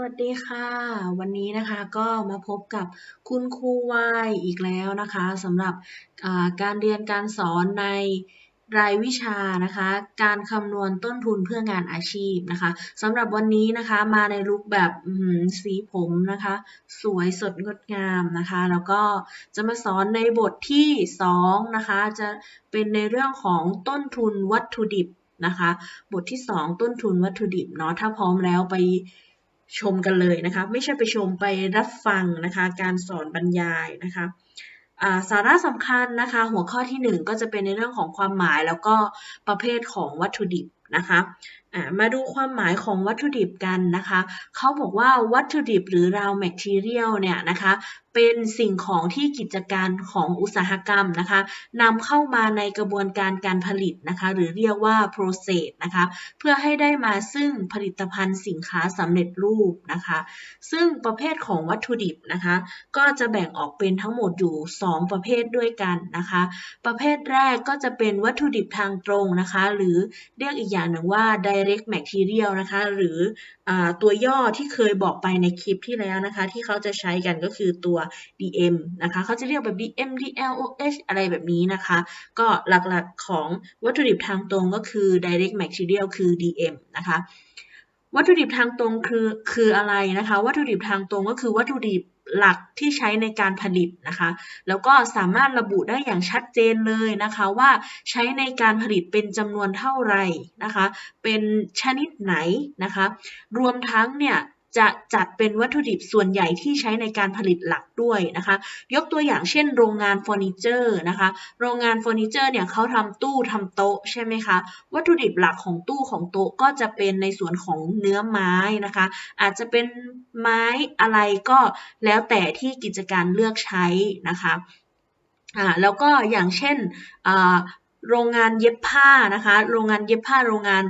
วัสดีค่ะ วันนี้นะคะก็มาพบกับคุณครูวายอีกแล้วนะคะสำหรับการเรียนการสอนในรายวิชานะคะ การคำนวณต้นทุนเพื่องานอาชีพนะคะสำหรับวันนี้นะคะมาในลุคแบบสีผมนะคะ สวยสดงดงามนะคะ แล้วก็จะมาสอนในบทที่2นะคะ จะเป็นในเรื่องของต้นทุนวัตถุดิบนะคะ บทที่ 2 ต้นทุนวัตถุดิบเนาะถ้าพร้อมแล้วไป ชมกันเลยนะคะ ไม่ใช่ไปชมไปรับฟังนะคะ การสอนบรรยายนะคะสาระสำคัญนะคะ หัวข้อที่ 1 ก็จะเป็นในเรื่องของความหมายแล้วก็ประเภทของวัตถุดิบนะคะมาดูความหมายของวัตถุดิบกันนะคะ เขาบอกว่าวัตถุดิบหรือ raw material เนี่ยนะคะ เป็นสิ่งของที่กิจการของอุตสาหกรรมนะคะนำเข้ามาในกระบวนการการผลิตนะคะหรือเรียกว่า process นะคะเพื่อให้ได้มาซึ่งผลิตภัณฑ์สินค้าสำเร็จรูปนะคะซึ่งประเภทของวัตถุดิบนะคะก็จะแบ่งออกเป็นทั้งหมดอยู่ 2 ประเภทด้วยกันนะคะประเภทแรกก็จะเป็นวัตถุดิบทางตรงนะคะหรือเรียกอีกอย่างหนึ่งว่า direct material นะคะหรืออตัวย่อที่เคยบอกไปในคลิปที่แล้วนะคะที่เขาจะใช้กันก็คือตัว DM นะคะเขาจะเรียกแบบ DM DLOH อะไรแบบนี้นะคะ ก็หลักๆของวัตถุดิบทางตรงก็คือ direct material คือ DM นะคะวัตถุดิบทางตรงคือคืออะไรนะคะ วัตถุดิบทางตรงก็คือวัตถุดิบหลักที่ใช้ในการผลิตนะคะ แล้วก็สามารถระบุได้อย่างชัดเจนเลยนะคะว่าใช้ในการผลิตเป็นจำนวนเท่าไหร่นะคะ เป็นชนิดไหนนะคะ รวมทั้งเนี่ย จะจัดเป็นวัตถุดิบส่วนใหญ่ที่ใช้ในการผลิตหลักด้วยนะคะ ยกตัวอย่างเช่น โรงงานเฟอร์นิเจอร์นะคะ โรงงานเฟอร์นิเจอร์เนี่ยเขาทำตู้ทำโต๊ะใช่ไหมคะ วัตถุดิบหลักของตู้ของโต๊ะก็จะเป็นในส่วนของเนื้อไม้นะคะ อาจจะเป็นไม้อะไรก็แล้วแต่ที่กิจการเลือกใช้นะคะอ่าแล้วก็อย่างเช่นโรงงานเย็บผ้านะคะ โรงงานเย็บผ้า โรงงาน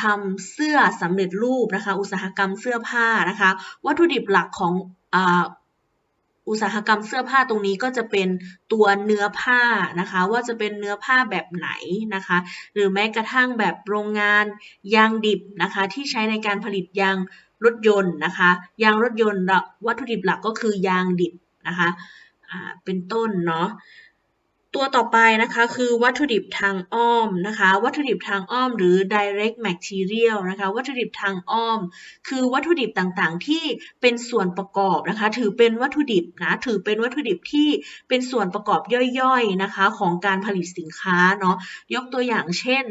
ทำเสื้อสำเร็จรูปนะคะอุตสาหกรรมเสื้อผ้านะคะวัตถุดิบหลักของอุตสาหกรรมเสื้อผ้าตรงนี้ก็จะเป็นตัวเนื้อผ้านะคะ ว่าจะเป็นเนื้อผ้าแบบไหนนะคะ หรือแม้กระทั่งแบบโรงงานยางดิบนะคะ ที่ใช้ในการผลิตยางรถยนต์นะคะยางรถยนต์วัตถุดิบหลักก็คือยางดิบนะคะเป็นต้นเนาะ ตัวต่อไปนะคะคือวัตถุดิบทางอ้อมนะคะ วัตถุดิบทางอ้อมหรือ direct material นะคะ วัตถุดิบทางอ้อม คือวัตถุดิบต่างๆ ที่เป็นส่วนประกอบนะคะ ถือเป็นวัตถุดิบนะถือเป็นวัตถุดิบที่เป็นส่วนประกอบย่อยๆนะคะของการผลิตสินค้าเนาะยกตัวอย่างเช่น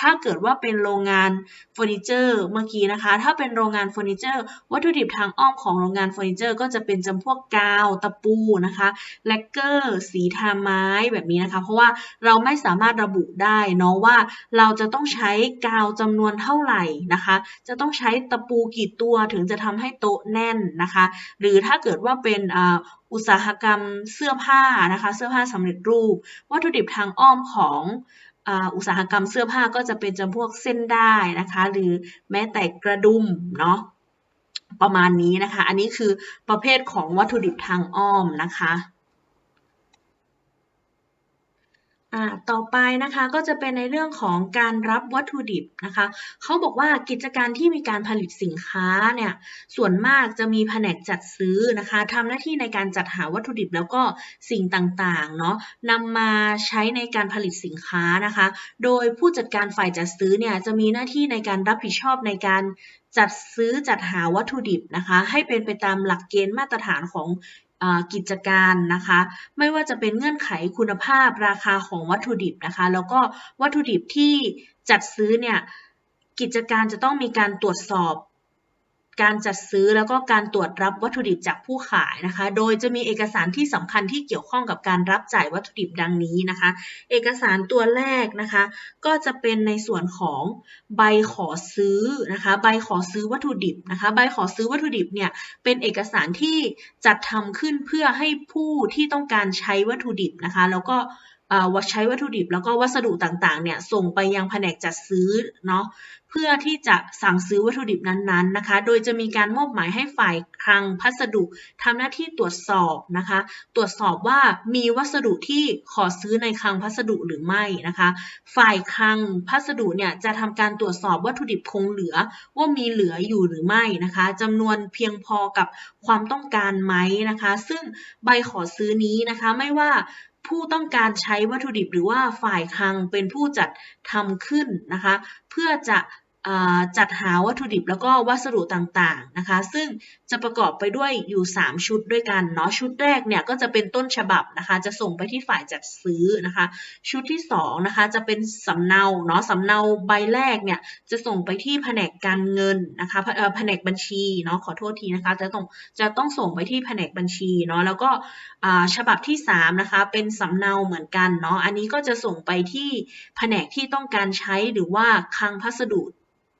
ถ้าเกิดว่าเป็นโรงงานเฟอร์นิเจอร์เมื่อกี้นะคะ ถ้าเป็นโรงงานเฟอร์นิเจอร์วัตถุดิบทางอ้อมของโรงงานเฟอร์นิเจอร์ก็จะเป็นจำพวกกาวตะปูนะคะแลกเกอร์ สีทาไม้แบบนี้นะคะ เพราะว่าเราไม่สามารถระบุได้เนาะว่าเราจะต้องใช้กาวจำนวนเท่าไหร่นะคะ จะต้องใช้ตะปูกี่ตัวถึงจะทำให้โต๊ะแน่นนะคะ หรือถ้าเกิดว่าเป็นอุตสาหกรรมเสื้อผ้านะคะ เสื้อผ้าสำเร็จรูป วัตถุดิบทางอ้อมของอุตสาหกรรมเสื้อผ้าก็จะเป็นจำพวกเส้นได้นะคะ หรือแม้แต่กระดุมเนาะประมาณนี้นะคะ อันนี้คือประเภทของวัตถุดิบทางอ้อมนะคะ อ่าต่อไปนะคะก็จะเป็นในเรื่องของการรับวัตถุดิบนะคะเขาบอกว่ากิจการที่มีการผลิตสินค้าเนี่ยส่วนมากจะมีแผนกจัดซื้อนะคะทำหน้าที่ในการจัดหาวัตถุดิบแล้วก็สิ่งต่างๆเนาะนำมาใช้ในการผลิตสินค้านะคะ โดยผู้จัดการฝ่ายจัดซื้อเนี่ยจะมีหน้าที่ในการรับผิดชอบในการจัดซื้อจัดหาวัตถุดิบนะคะ ให้เป็นไปตามหลักเกณฑ์มาตรฐานของ กิจการนะคะ ไม่ว่าจะเป็นเงื่อนไขคุณภาพราคาของวัตถุดิบนะคะ แล้วก็วัตถุดิบที่จัดซื้อเนี่ยกิจการจะต้องมีการตรวจสอบ การจัดซื้อแล้วก็การตรวจรับวัตถุดิบจากผู้ขายนะคะ โดยจะมีเอกสารที่สำคัญที่เกี่ยวข้องกับการรับจ่ายวัตถุดิบดังนี้นะคะ เอกสารตัวแรกนะคะ ก็จะเป็นในส่วนของใบขอซื้อนะคะ ใบขอซื้อวัตถุดิบนะคะ ใบขอซื้อวัตถุดิบเนี่ยเป็นเอกสารที่จัดทำขึ้นเพื่อให้ผู้ที่ต้องการใช้วัตถุดิบนะคะ แล้วก็ ใช้วัตถุดิบแล้วก็วัสดุต่างๆเนี่ยส่งไปยังแผนกจัดซื้อเนาะเพื่อที่จะสั่งซื้อวัตถุดิบนั้นๆนะคะ โดยจะมีการมอบหมายให้ฝ่ายคลังพัสดุทำหน้าที่ตรวจสอบนะคะ ตรวจสอบว่ามีวัสดุที่ขอซื้อในคลังพัสดุหรือไม่นะคะ ฝ่ายคลังพัสดุเนี่ยจะทำการตรวจสอบวัตถุดิบคงเหลือว่ามีเหลืออยู่หรือไม่นะคะจำนวนเพียงพอกับความต้องการไหมนะคะ ซึ่งใบขอซื้อนี้นะคะไม่ว่า ผู้ต้องการใช้วัตถุดิบหรือว่าฝ่ายคลังเป็นผู้จัดทำขึ้นนะคะ เพื่อจะ จัดหาวัตถุดิบแล้วก็วัสดุต่างๆนะคะ ซึ่งจะประกอบไปด้วยอยู่ 3 ชุดด้วยกันเนาะชุดแรกเนี่ยก็จะเป็นต้นฉบับนะคะ จะส่งไปที่ฝ่ายจัดซื้อนะคะ ชุดที่2นะคะจะเป็นสำเนาเนาะสำเนาใบแรกเนี่ยจะส่งไปที่แผนกการเงินนะคะแผนกบัญชีเนาะขอโทษทีนะคะจะต้องจะต้องส่งไปที่แผนกบัญชีเนาะแล้วก็ฉบับที่3นะคะเป็นสำเนาเหมือนกันเนาะอันนี้ก็จะส่งไปที่แผนกที่ต้องการใช้หรือว่าคลังพัสดุ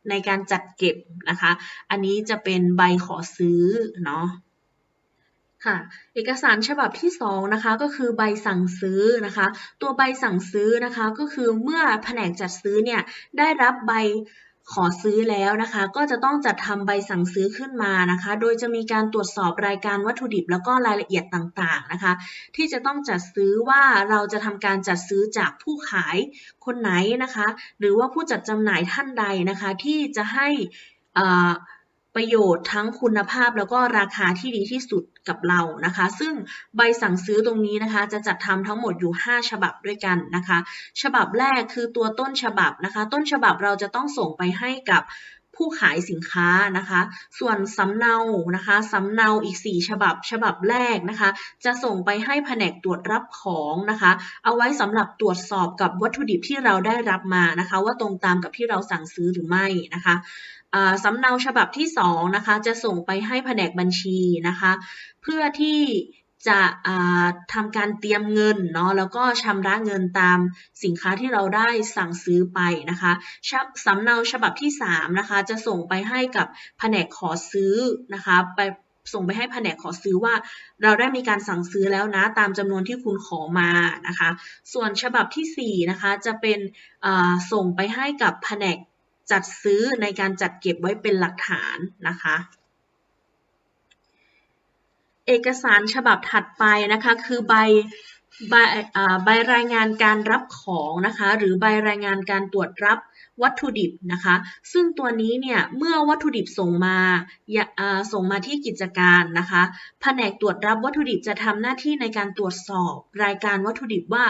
ในการจัดเก็บนะคะ อันนี้จะเป็นใบขอซื้อเนาะค่ะเอกสารฉบับที่2นะคะก็คือใบสั่งซื้อนะคะ ตัวใบสั่งซื้อนะคะก็คือเมื่อแผนกจัดซื้อเนี่ยได้รับใบ ขอซื้อแล้วนะคะ ก็จะต้องจัดทำใบสั่งซื้อขึ้นมานะคะ โดยจะมีการตรวจสอบรายการวัตถุดิบ แล้วก็รายละเอียดต่างๆนะคะ ที่จะต้องจัดซื้อว่าเราจะทำการจัดซื้อจากผู้ขายคนไหนนะคะ หรือว่าผู้จัดจำหน่ายท่านใดนะคะ ที่จะให้อ่า ประโยชน์ทั้งคุณภาพแล้วก็ราคาที่ดีที่สุดกับเรานะคะ ซึ่งใบสั่งซื้อตรงนี้นะคะ จะจัดทำทั้งหมดอยู่ 5 ฉบับด้วยกันนะคะ ฉบับแรกคือตัวต้นฉบับนะคะ ต้นฉบับเราจะต้องส่งไปให้กับผู้ขายสินค้านะคะ ส่วนสำเนานะคะสำเนาอีก 4 ฉบับ ฉบับแรกนะคะ จะส่งไปให้แผนกตรวจรับของนะคะ เอาไว้สำหรับตรวจสอบกับวัตถุดิบที่เราได้รับมานะคะ ว่าตรงตามกับที่เราสั่งซื้อหรือไม่นะคะ สำเนาฉบับที่2นะคะจะส่งไปให้แผนกบัญชีนะคะ เพื่อที่จะทำการเตรียมเงินเนาะแล้วก็ชำระเงินตามสินค้าที่เราได้สั่งซื้อไปนะคะสำเนาฉบับที่3นะคะจะส่งไปให้กับแผนกขอซื้อนะคะไปส่งไปให้แผนกขอซื้อว่า เราได้มีการสั่งซื้อแล้วนะตามจำนวนที่คุณขอมานะคะ ส่วนฉบับที่4นะคะจะเป็นส่งไปให้กับแผนก จัดซื้อในการจัดเก็บไว้เป็นหลักฐานนะคะ เอกสารฉบับถัดไปนะคะคือใบใบใบรายงานการรับของนะคะหรือใบรายงานการตรวจรับ วัตถุดิบนะคะ ซึ่งตัวนี้เนี่ยเมื่อวัตถุดิบส่งมาส่งมาที่กิจการนะคะ แผนกตรวจรับวัตถุดิบจะทำหน้าที่ในการตรวจสอบ รายการวัตถุดิบว่า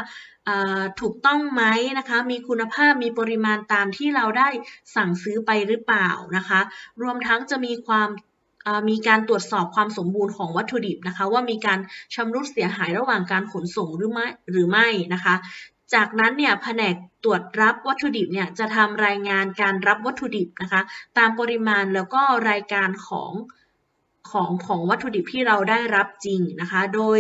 ถูกต้องไหมนะคะ มีคุณภาพมีปริมาณตามที่เราได้สั่งซื้อไปหรือเปล่านะคะ รวมทั้งจะมีความมีการตรวจสอบความสมบูรณ์ของวัตถุดิบนะคะ ว่ามีการชำรุดเสียหายระหว่างการขนส่งหรือไม่หรือไม่นะคะ จากนั้นเนี่ยแผนกตรวจรับวัตถุดิบเนี่ยจะทำรายงานการรับวัตถุดิบนะคะตามปริมาณแล้วก็รายการของของของวัตถุดิบที่เราได้รับจริงนะคะ โดย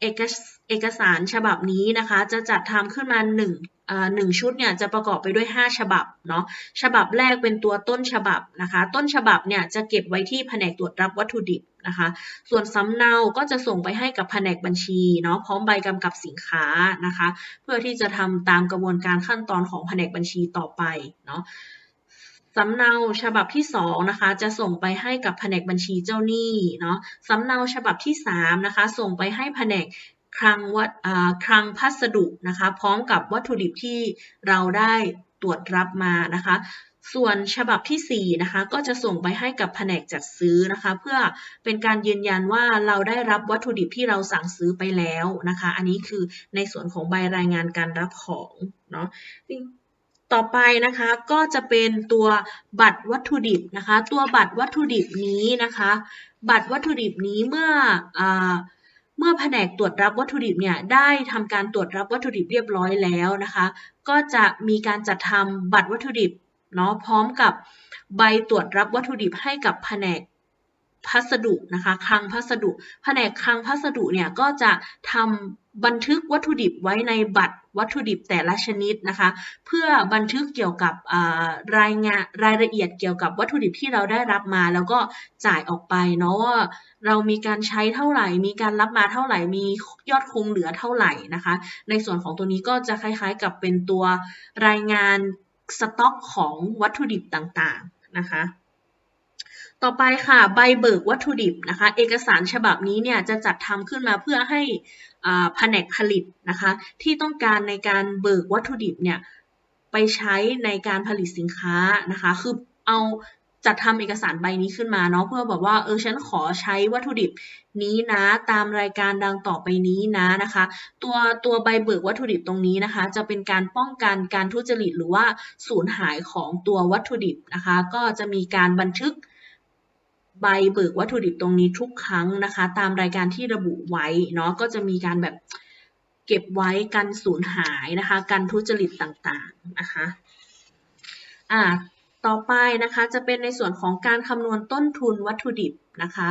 เอกเอกสารฉบับนี้นะคะ จะจัดทำขึ้นมา1 หนึ่งชุดเนี่ยจะประกอบไปด้วย 5 ฉบับเนาะฉบับแรกเป็นตัวต้นฉบับนะคะ ต้นฉบับเนี่ยจะเก็บไว้ที่แผนกตรวจรับวัตถุดิบนะคะ ส่วนสำเนาก็จะส่งไปให้กับแผนกบัญชีเนาะพร้อมใบกำกับสินค้านะคะ เพื่อที่จะทำตามกระบวนการขั้นตอนของแผนกบัญชีต่อไปเนาะสำเนาฉบับที่2นะคะจะส่งไปให้กับแผนกบัญชีเจ้าหนี้เนาะสำเนาฉบับที่3นะคะส่งไปให้แผนก คลังวัดคลังพัสดุนะคะ พร้อมกับวัตถุดิบที่เราได้ตรวจรับมานะคะ ส่วนฉบับที่ 4 นะคะ ก็จะส่งไปให้กับแผนกจัดซื้อนะคะ เพื่อเป็นการยืนยันว่าเราได้รับวัตถุดิบที่เราสั่งซื้อไปแล้วนะคะ อันนี้คือในส่วนของใบรายงานการรับของเนาะต่อไปนะคะก็จะเป็นตัวบัตรวัตถุดิบนะคะ ตัวบัตรวัตถุดิบนี้นะคะ บัตรวัตถุดิบนี้เมื่ออ เมื่อแผนกตรวจรับวัตถุดิบเนี่ยได้ทำการตรวจรับวัตถุดิบเรียบร้อยแล้วนะคะ ก็จะมีการจัดทำบัตรวัตถุดิบเนาะพร้อมกับใบตรวจรับวัตถุดิบให้กับแผนก พัสดุนะคะคลังพัสดุ แผนกคลังพัสดุเนี่ยก็จะทำบันทึกวัตถุดิบไว้ในบัตรวัตถุดิบแต่ละชนิดนะคะ เพื่อบันทึกเกี่ยวกับรายงานรายละเอียดเกี่ยวกับวัตถุดิบที่เราได้รับมา แล้วก็จ่ายออกไปเนาะว่าเรามีการใช้เท่าไหร่ มีการรับมาเท่าไหร่ มียอดคงเหลือเท่าไหร่นะคะ ในส่วนของตัวนี้ก็จะคล้ายๆกับเป็นตัวรายงานสต็อกของวัตถุดิบต่างๆนะคะ ต่อไปค่ะใบเบิกวัตถุดิบนะคะ เอกสารฉบับนี้เนี่ยจะจัดทำขึ้นมาเพื่อให้แผนกผลิตนะคะ ที่ต้องการในการเบิกวัตถุดิบเนี่ยไปใช้ในการผลิตสินค้านะคะ คือเอาจัดทำเอกสารใบนี้ขึ้นมาเนาะเพื่อบอกว่าเออฉันขอใช้วัตถุดิบนี้นะตามรายการดังต่อไปนี้นะนะคะ ตัวตัวใบเบิกวัตถุดิบตรงนี้นะคะ จะเป็นการป้องกันการทุจริตหรือว่าสูญหายของตัววัตถุดิบนะคะ ก็จะมีการบันทึก ใบเบิกวัตถุดิบตรงนี้ทุกครั้งนะคะ ตามรายการที่ระบุไว้เนาะก็จะมีการแบบเก็บไว้กันสูญหายนะคะการทุจริตต่างๆนะคะอ่าต่อไปนะคะจะเป็นในส่วนของการคำนวณต้นทุนวัตถุดิบนะคะ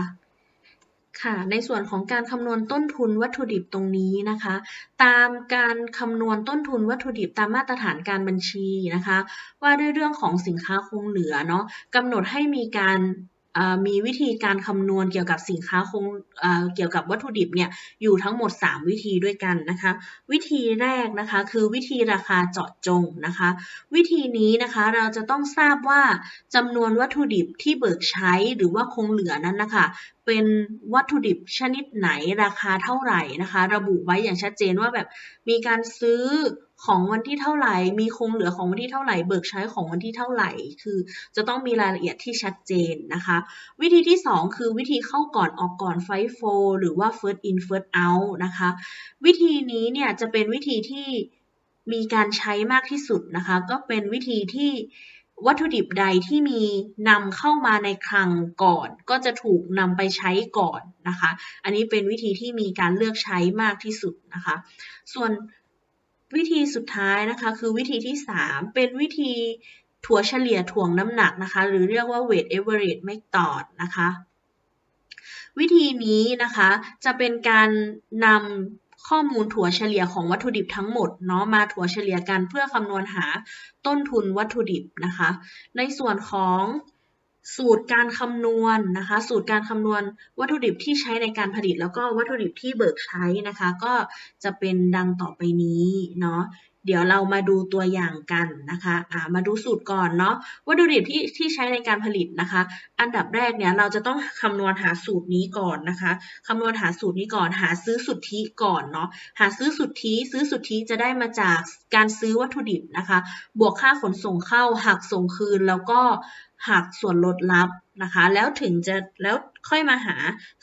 ค่ะในส่วนของการคำนวณต้นทุนวัตถุดิบตรงนี้นะคะ ตามการคำนวณต้นทุนวัตถุดิบตามมาตรฐานการบัญชีนะคะ ว่าด้วยเรื่องของสินค้าคงเหลือเนาะกำหนดให้มีการ มีวิธีการคำนวณเกี่ยวกับสินค้าคงเกี่ยวกับวัตถุดิบเนี่ยอยู่ทั้งหมด 3 วิธีด้วยกันนะคะ วิธีแรกนะคะคือวิธีราคาเจาะจงนะคะ วิธีนี้นะคะเราจะต้องทราบว่าจำนวนวัตถุดิบที่เบิกใช้หรือว่าคงเหลือนั้นนะคะ เป็นวัตถุดิบชนิดไหนราคาเท่าไหร่นะคะ ระบุไว้อย่างชัดเจนว่าแบบมีการซื้อของวันที่เท่าไหร่ มีคงเหลือของวันที่เท่าไหร่ เบิกใช้ของวันที่เท่าไหร่ คือ จะต้องมีรายละเอียดที่ชัดเจนนะคะ วิธีที่ 2 คือวิธีเข้าก่อนออกก่อนไฟโฟหรือว่า first in first out นะคะ วิธีนี้เนี่ยจะเป็นวิธีที่มีการใช้มากที่สุดนะคะ ก็เป็นวิธีที่ วัตถุดิบใดที่มีนำเข้ามาในคลังก่อน ก็จะถูกนำไปใช้ก่อนนะคะ อันนี้เป็นวิธีที่มีการเลือกใช้มากที่สุดนะคะ ส่วนวิธีสุดท้ายนะคะคือวิธีที่ 3 เป็นวิธีถั่วเฉลี่ยถ่วงน้ำหนักนะคะ หรือเรียกว่า weight average method นะคะ วิธีนี้นะคะจะเป็นการนำ ข้อมูลถั่วเฉลี่ยของวัตถุดิบทั้งหมดเนาะมาถั่วเฉลี่ยกันเพื่อคำนวณหาต้นทุนวัตถุดิบนะคะ ในส่วนของสูตรการคำนวณนนะคะ สูตรการคำนวณวัตถุดิบที่ใช้ในการผลิต แล้วก็วัตถุดิบที่เบิกใช้นะคะ ก็จะเป็นดังต่อไปนี้เนาะ เดี๋ยวเรามาดูตัวอย่างกันนะคะะมาดูสูตรก่อนเนาะวัตถุดิบที่ที่ใช้ในการผลิตนะคะ อันดับแรกเนี่ยเราจะต้องคำนวณหาสูตรนี้ก่อนนะคะคำนวณหาสูตรนี้ก่อน หาซื้อสุทธิก่อนเนาะ หาซื้อสุทธิ ซื้อสุทธิจะได้มาจากการซื้อวัตถุดิบนะคะ บวกค่าขนส่งเข้าหักส่งคืนแล้วก็ หักส่วนลดลับนะคะ แล้วถึงจะแล้วค่อยมาหา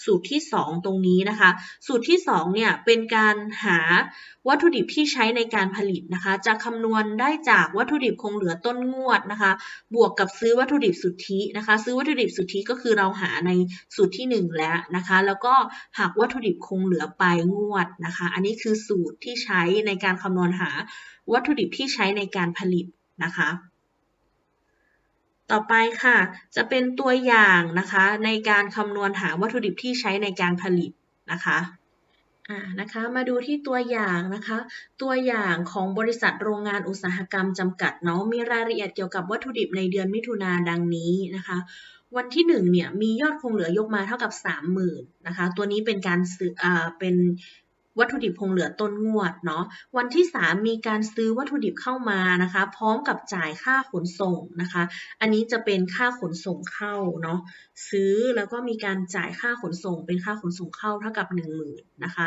สูตรที่ 2 ตรงนี้นะคะ สูตรที่2เนี่ยเป็นการหาวัตถุดิบที่ใช้ในการผลิตนะคะ จะคำนวณได้จากวัตถุดิบคงเหลือต้นงวดนะคะ บวกกับซื้อวัตถุดิบสุทธินะคะ ซื้อวัตถุดิบสุทธิก็คือเราหาในสูตรที่ 1 แล้วนะคะ แล้วก็หักวัตถุดิบคงเหลือไปงวดนะคะ อันนี้คือสูตรที่ใช้ในการคำนวณหาวัตถุดิบที่ใช้ในการผลิตนะคะ ต่อไปค่ะ จะเป็นตัวอย่างนะคะ ในการคำนวณหาวัตถุดิบที่ใช้ในการผลิตนะคะอ่านะคะมาดูที่ตัวอย่างนะคะ ตัวอย่างของบริษัทโรงงานอุตสาหกรรมจำกัดเนาะมีรายละเอียดเกี่ยวกับวัตถุดิบในเดือนมิถุนาดังนี้นะคะ วันที่1เนี่ยมียอดคงเหลือยกมาเท่ากับ 30,000นะคะ ตัวนี้เป็นการซื้ออ่าเป็น วัตถุดิบคงเหลือต้นงวดเนาะวันที่ 3 มีการซื้อวัตถุดิบเข้ามานะคะ พร้อมกับจ่ายค่าขนส่งนะคะ อันนี้จะเป็นค่าขนส่งเข้าเนาะซื้อแล้วก็มีการจ่ายค่าขนส่ง เป็นค่าขนส่งเข้าเท่ากับ 1 0,000นะคะ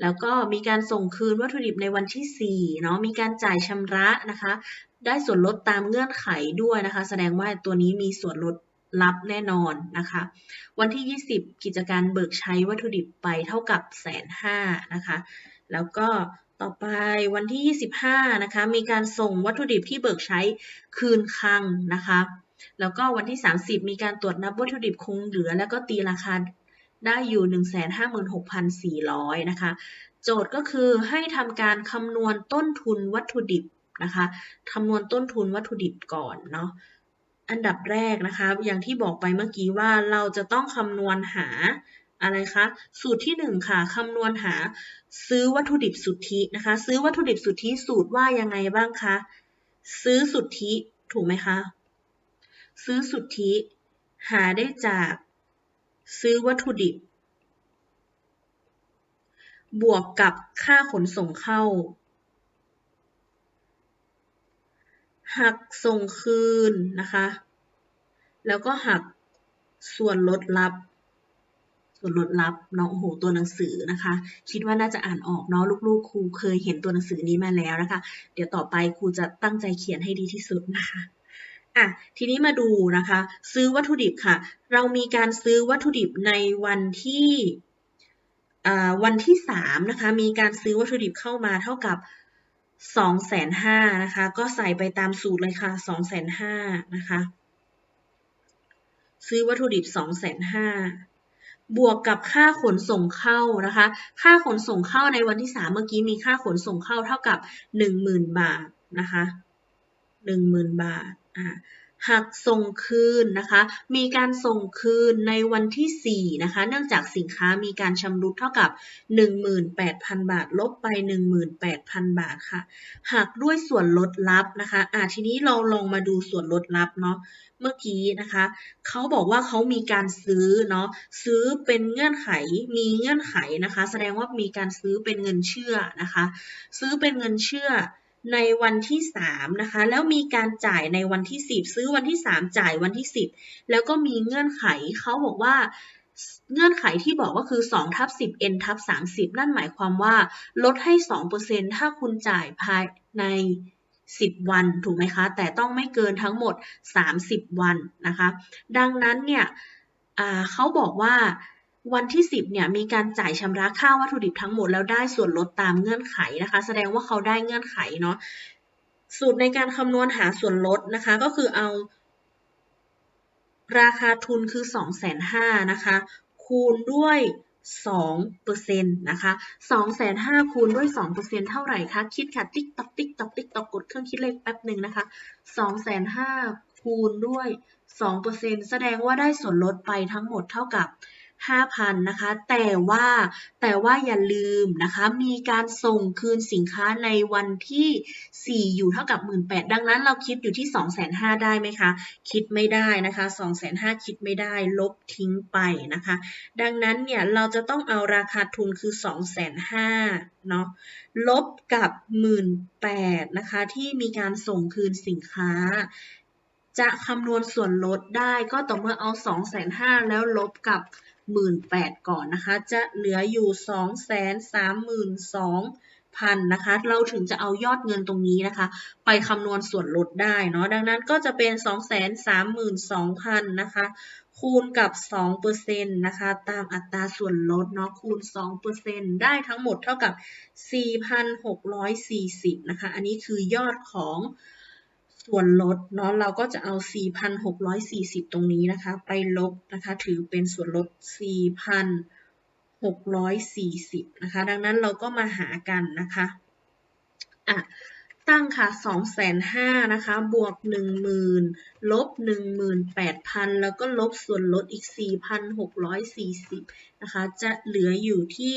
แล้วก็มีการส่งคืนวัตถุดิบในวันที่4เนาะมีการจ่ายชำระนะคะ ได้ส่วนลดตามเงื่อนไขด้วยนะคะ แสดงว่าตัวนี้มีส่วนลด รับแน่นอนนะคะ วันที่ 20 กิจการเบิกใช้วัตถุดิบไปเท่ากับแสนห้านะคะ แล้วก็ต่อไปวันที่ 25 นะคะ มีการส่งวัตถุดิบที่เบิกใช้คืนคลังนะคะ แล้วก็วันที่ 30 มีการตรวจนับวัตถุดิบคงเหลือ แล้วก็ตีราคาได้อยู่ 156,400 นะคะ โจทย์ก็คือให้ทำการคำนวณต้นทุนวัตถุดิบนะคะคำนวณต้นทุนวัตถุดิบก่อนเนาะ อันดับแรกนะคะ อย่างที่บอกไปเมื่อกี้ว่าเราจะต้องคำนวณหาอะไรคะ สูตรที่ 1 ค่ะคำนวณหาซื้อวัตถุดิบสุทธินะคะ ซื้อวัตถุดิบสุทธิสูตรว่ายังไงบ้างคะ ซื้อสุทธิถูกไหมคะ ซื้อสุทธิหาได้จากซื้อวัตถุดิบ บวกกับค่าขนส่งเข้า หักส่งคืนนะคะ แล้วก็หักส่วนลดลับ ส่วนลดลับเนาะโอ้โหตัวหนังสือนะคะ คิดว่าน่าจะอ่านออกเนาะลูกๆครูเคยเห็นตัวหนังสือนี้มาแล้วนะคะ เดี๋ยวต่อไปครูจะตั้งใจเขียนให้ดีที่สุดนะคะอะทีนี้มาดูนะคะ ซื้อวัตถุดิบค่ะ เรามีการซื้อวัตถุดิบในวันที่วันที่3นะคะมีการซื้อวัตถุดิบเข้ามาเท่ากับ 2องแสนห้านะคะ ก็ใส่ไปตามสูตรเลยค่ะ2องแสนห้านะคะ ซื้อวัตถุดิบ2 5 0 0 0บวกกับค่าขนส่งเข้านะคะ ค่าขนส่งเข้าในวันที่3เมื่อกี้มีค่าขนส่งเข้าเท่ากับ10,000บาทนะคะ10,000บาทอะ หักส่งคืนนะคะ มีการส่งคืนในวันที่ 4 นะคะ เนื่องจากสินค้ามีการชำรุดเท่ากับ 18,000 บาท ลบไป 18,000 บาทค่ะ หักด้วยส่วนลดลับนะคะอะทีนี้เราลองมาดูส่วนลดลับเนาะ เมื่อกี้นะคะ เขาบอกว่าเขามีการซื้อเนาะ ซื้อเป็นเงื่อนไข มีเงื่อนไขนะคะ แสดงว่ามีการซื้อเป็นเงินเชื่อนะคะ ซื้อเป็นเงินเชื่อ ในวันที่ 3 นะคะ แล้วมีการจ่ายในวันที่ 10 ซื้อวันที่ 3 จ่ายวันที่ 10 แล้วก็มีเงื่อนไขเขาบอกว่าเงื่อนไขที่บอกก็คือ2ทับ10 n ทับ30 นั่นหมายความว่า ลดให้ 2%ถ้าคุณจ่ายภายใน 10 วันถูกไหมคะ แต่ต้องไม่เกินทั้งหมด 30 วันนะคะ ดังนั้นเนี่ยเขาบอกว่า วันที่ 10เนี่ยมีการจ่ายชำระค่าวัตถุดิบทั้งหมดแล้วได้ส่วนลดตามเงื่อนไขนะคะ แสดงว่าเขาได้เงื่อนไขเนาะสูตรในการคำนวณหาส่วนลดนะคะ ก็คือเอา ราคาทุนคือ2 5 0 0 0นะคะ คูณด้วย2%นะคะ2 5 0 0 0คูณด้วย 2%เท่าไหร่คะ คิดค่ะ ติ๊กตอก ติ๊กตอก ติ๊กตอก กดเครื่องคิดเลขแป๊บหนึ่งนะคะ2 5 0 0 0คูณด้วย 2%แสดงว่าได้ส่วนลดไปทั้งหมดเท่ากับ 5,000นะคะ แต่ว่าแต่ว่าอย่าลืมนะคะ มีการส่งคืนสินค้าในวันที่ 4 อยู่เท่ากับ 18,000 ดังนั้นเราคิดอยู่ที่2,500 ได้ไหมคะ คิดไม่ได้นะคะ2,500 คิดไม่ได้ ลบทิ้งไปนะคะ ดังนั้นเนี่ย เราจะต้องเอาราคาทุนคือ2,500 เนาะ ลบกับ 18,000 นะคะ ที่มีการส่งคืนสินค้าจะคำนวณส่วนลดได้ก็ต่อเมื่อเอา 2,500 แล้วลบกับ 18,000ก่อนนะคะ จะเหลืออยู่ 232,000นะคะ เราถึงจะเอายอดเงินตรงนี้นะคะ ไปคำนวณส่วนลดได้เนาะ ดังนั้นก็จะเป็น 232,000นะคะ คูณกับ2%นะคะ ตามอัตราส่วนลดเนาะ คูณ2%ได้ทั้งหมดเท่ากับ 4,640นะคะ อันนี้คือยอดของ ส่วนลดเนาะเราก็จะเอา 4,640 ตรงนี้นะคะ ไปลบนะคะ ถือเป็นส่วนลด 4,640 นะคะ ดังนั้นเราก็มาหากันนะคะอะตั้งค่ะ2,500นะคะ บวก 10,000 ลบ 18,000 แล้วก็ลบส่วนลดอีก 4,640 นะคะ จะเหลืออยู่ที่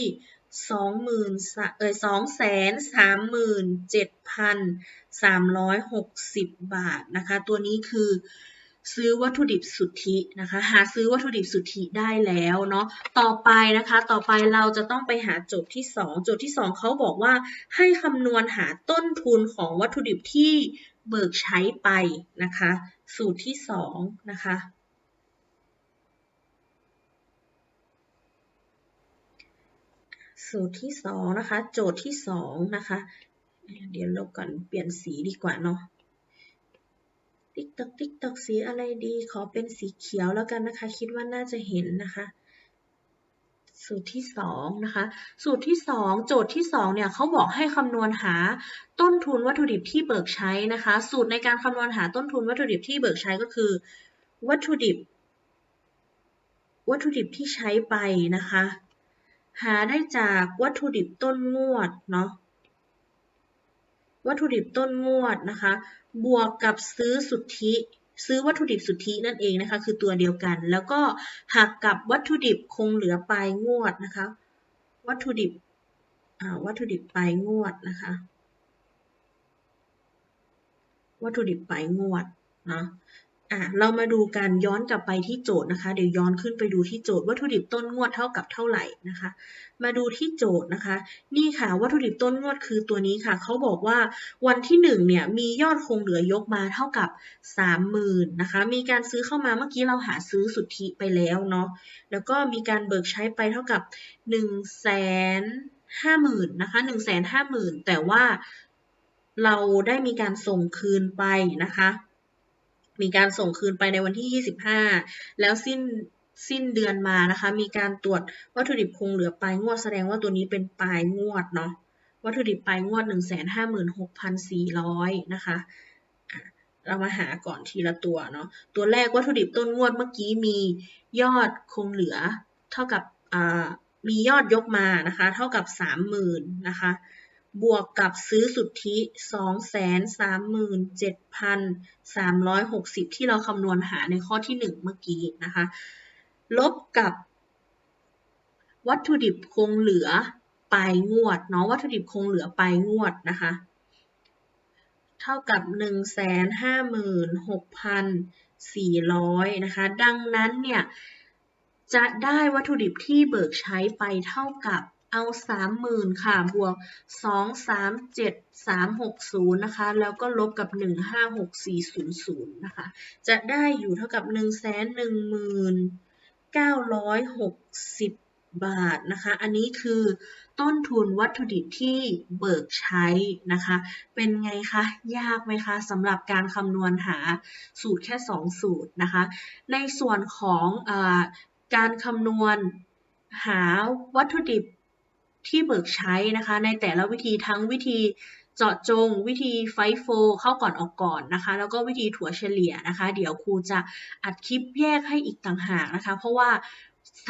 สองหมื่นเออสองแสน สามร้อยหกสิบบาทนะคะ ตัวนี้คือซื้อวัตถุดิบสุทธินะคะ หาซื้อวัตถุดิบสุทธิได้แล้วเนาะต่อไปนะคะ ต่อไปเราจะต้องไปหาโจทย์ที่ 2 โจทย์ที่ 2 เขาบอกว่าให้คำนวณหาต้นทุนของวัตถุดิบที่เบิกใช้ไปนะคะ สูตรที่ 2 นะคะสูตรที่สองนะคะ โจทย์ที่สองนะคะ เดี๋ยวลบก่อนเปลี่ยนสีดีกว่าเนาะติ๊กตอกติ๊กตอกสีอะไรดี ขอเป็นสีเขียวแล้วกันนะคะ คิดว่าน่าจะเห็นนะคะ สูตรที่สองนะคะ สูตรที่สองโจทย์ที่สองเนี่ยเขาบอกให้คำนวณหาต้นทุนวัตถุดิบที่เบิกใช้นะคะ สูตรในการคำนวณหาต้นทุนวัตถุดิบที่เบิกใช้ก็คือ วัตถุดิบ วัตถุดิบที่ใช้ไปนะคะ หาได้จากวัตถุดิบต้นงวดเนาะ วัตถุดิบต้นงวดนะคะ บวกกับซื้อสุทธิซื้อวัตถุดิบสุทธินั่นเองนะคะ คือตัวเดียวกัน แล้วก็หักกับวัตถุดิบคงเหลือปลายงวดนะคะ วัตถุดิบวัตถุดิบปลายงวดนะคะ วัตถุดิบปลายงวดนะ อะเรามาดูการย้อนกลับไปที่โจทย์นะคะ เดี๋ยวย้อนขึ้นไปดูที่โจทย์วัตถุดิบต้นงวดเท่ากับเท่าไหร่นะคะ มาดูที่โจทย์นะคะ นี่ค่ะวัตถุดิบต้นงวดคือตัวนี้ค่ะเขาบอกว่าวันที่1เนี่ยมียอดคงเหลือยกมาเท่ากับ 30,000นะคะ มีการซื้อเข้ามาเมื่อกี้เราหาซื้อสุทธิไปแล้วเนาะแล้วก็มีการเบิกใช้ไปเท่ากับ 1 5 0 0 0 0นะคะ1 5 0 0 0 0 แต่ว่าเราได้มีการส่งคืนไปนะคะ มีการส่งคืนไปในวันที่ 25 แล้วสิ้นสิ้นเดือนมานะคะ มีการตรวจวัตถุดิบคงเหลือปลายงวดแสดงว่าตัวนี้เป็นปลายงวดเนาะวัตถุดิบปลายงวด 156,400 นะคะ เรามาหาก่อนทีละตัวเนาะตัวแรกวัตถุดิบต้นงวดเมื่อกี้มียอดคงเหลือเท่ากับมียอดยกมานะคะ เท่ากับ 30,000นะคะ บวกกับซื้อสุทธิ 237,360 ที่เราคำนวณหาในข้อที่ 1 เมื่อกี้นะคะ ลบกับ วัตถุดิบคงเหลือปลายงวดเนาะวัตถุดิบคงเหลือปลายงวดนะคะ เท่ากับ 156,400 นะคะ ดังนั้นเนี่ย จะได้วัตถุดิบที่เบิกใช้ไปเท่ากับ เอาสามหมื่นค่ะ บวกสองสามเจ็ดสามหกศูนย์นะคะ แล้วก็ลบกับหนึ่งห้าหกสี่ศูนย์ศูนย์นะคะ จะได้อยู่เท่ากับหนึ่งแสนหนึ่งหมื่นเก้าร้อยหกสิบบาทนะคะ อันนี้คือต้นทุนวัตถุดิบที่เบิกใช้นะคะ เป็นไงคะ ยากไหมคะสำหรับการคำนวณหาสูตรแค่ 2 สูตรนะคะ ในส่วนของอการคำนวณหาวัตถุดิบ ที่เบิกใช้นะคะ ในแต่ละวิธีทั้งวิธีเจาะจง วิธีไฟโฟเข้าก่อนออกก่อนนะคะ แล้วก็วิธีถั่วเฉลี่ยนะคะ เดี๋ยวครูจะอัดคลิปแยกให้อีกต่างหากนะคะ เพราะว่า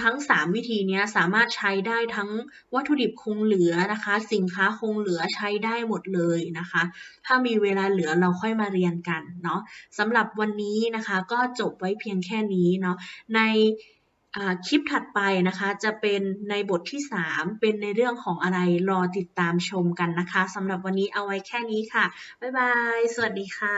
ทั้ง 3 วิธีนี้สามารถใช้ได้ทั้งวัตถุดิบคงเหลือนะคะ สินค้าคงเหลือใช้ได้หมดเลยนะคะ ถ้ามีเวลาเหลือเราค่อยมาเรียนกันเนาะสำหรับวันนี้นะคะ ก็จบไว้เพียงแค่นี้เนาะใน คลิปถัดไปนะคะจะเป็นในบทที่ 3 เป็นในเรื่องของอะไรรอติดตามชมกันนะคะสำหรับวันนี้เอาไว้แค่นี้ค่ะ บ๊ายบาย สวัสดีค่ะ